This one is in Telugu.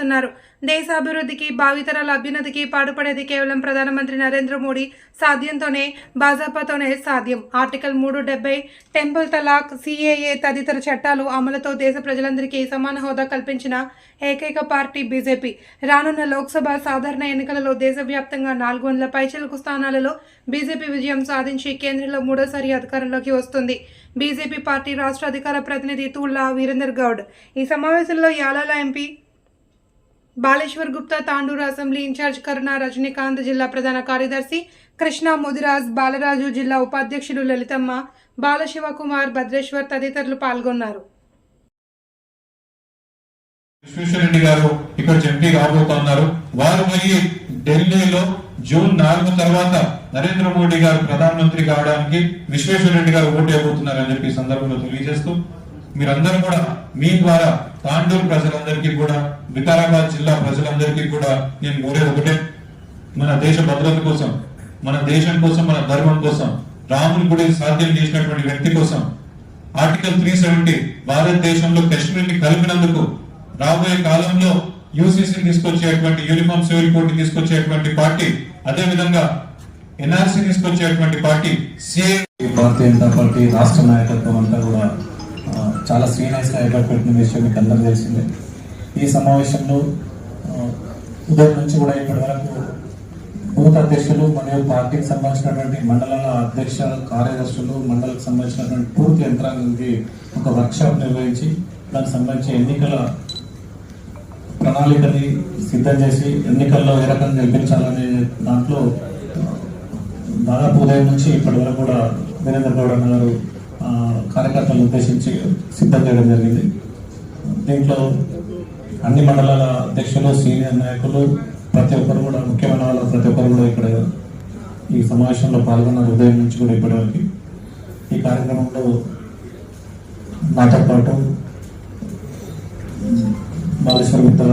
స్తున్నారు దేశ అభివృద్ధికి భావితరాల అభ్యున్నతికి పాటుపడేది కేవలం ప్రధానమంత్రి నరేంద్ర మోడీ సాధ్యంతోనే భాజపాతోనే సాధ్యం. ఆర్టికల్ మూడు డెబ్బై టెంపుల్ తలాక్ సిఏఏ తదితర చట్టాలు అమలుతో దేశ ప్రజలందరికీ సమాన హోదా కల్పించిన ఏకైక పార్టీ బీజేపీ. రానున్న లోక్సభ సాధారణ ఎన్నికలలో దేశవ్యాప్తంగా నాలుగు వందల పైచలకు స్థానాలలో బీజేపీ విజయం సాధించి కేంద్రంలో మూడోసారి అధికారంలోకి వస్తుంది. బీజేపీ పార్టీ రాష్ట్ర అధికార ప్రతినిధి తూళ్ళ వీరేందర్ గౌడ్. ఈ సమావేశంలో Yalala MP Baleshwar Gupta Tandur assembly in charge Karuna Rajinikanth జిల్లా ప్రధాన కార్యదర్శి కృష్ణ ముదిరాజ్ బాలరాజు జిల్లా ఉపాధ్యక్షులు లలితమ్మ బాలశివకుమార్ భద్రేశ్వర్ తదితరులు పాల్గొన్నారు. విశ్వేశ్వరరెడ్డి గారు ఇక్కడ ఎంపీ రాబోతున్నారు వారు ఢిల్లీలో జూన్ నాలుగు తర్వాత నరేంద్ర మోడీ గారు ప్రధానమంత్రి కావడానికి విశ్వేశ్వరరెడ్డి గారు ఓటు వేయబోతున్నారు చెప్పి సందర్భంలో తెలియజేస్తూ మీరందరూ కూడా మీ ద్వారా తాండూరు ప్రజలందరికీ కూడా వికారాబాద్ జిల్లా ప్రజలందరికీ కూడా నేను కోరేది ఒకటే. మన దేశ భద్రత కోసం మన దేశం కోసం మన ధర్మం కోసం రాముని గుడి సాధ్యం చేసినటువంటి వ్యక్తి కోసం ఆర్టికల్ త్రీ సెవెంటీ భారతదేశంలో కశ్మీర్ని కలిపినందుకు రాబోయే కాలంలో యూసీసీని తీసుకొచ్చేటువంటి యూనిఫామ్ సివిల్ కోడ్ తీసుకొచ్చేటువంటి పార్టీ అదే విధంగా ఎన్ఆర్సీ తీసుకొచ్చేటువంటి party CA Bharatiya Janata party రాష్ట్ర నాయకత్వం అంతా కూడా చాలా చాలా సీరియస్గా పెట్టిన విషయం మీకు అందరూ తెలిసిందే. ఈ సమావేశంలో ఉదయం నుంచి కూడా ఇప్పటి వరకు బూత్ అధ్యక్షులు మరియు పార్టీకి సంబంధించినటువంటి మండలాల అధ్యక్ష కార్యదర్శులు మండలకు సంబంధించినటువంటి పూర్తి యంత్రాంగానికి ఒక వర్క్షాప్ నిర్వహించి దానికి సంబంధించి ఎన్నికల ప్రణాళికని సిద్ధం చేసి ఎన్నికల్లో ఏ రకంగా గెలిపించాలనే దాంట్లో దాదాపు ఉదయం నుంచి ఇప్పటి వరకు కూడా వీరేంద్ర గౌడ్ గారు కార్యకర్తలను ఉద్దేశించి సిద్ధం చేయడం జరిగింది. దీంట్లో అన్ని మండలాల అధ్యక్షులు సీనియర్ నాయకులు ప్రతి ఒక్కరు కూడా ముఖ్యమైన వాళ్ళు ప్రతి ఒక్కరు కూడా ఇక్కడ ఈ సమావేశంలో పాల్గొన్న ఉదయం నుంచి కూడా ఇప్పటివరకు ఈ కార్యక్రమంలో నాతో పాటు బాలేశ్వర మిత్ర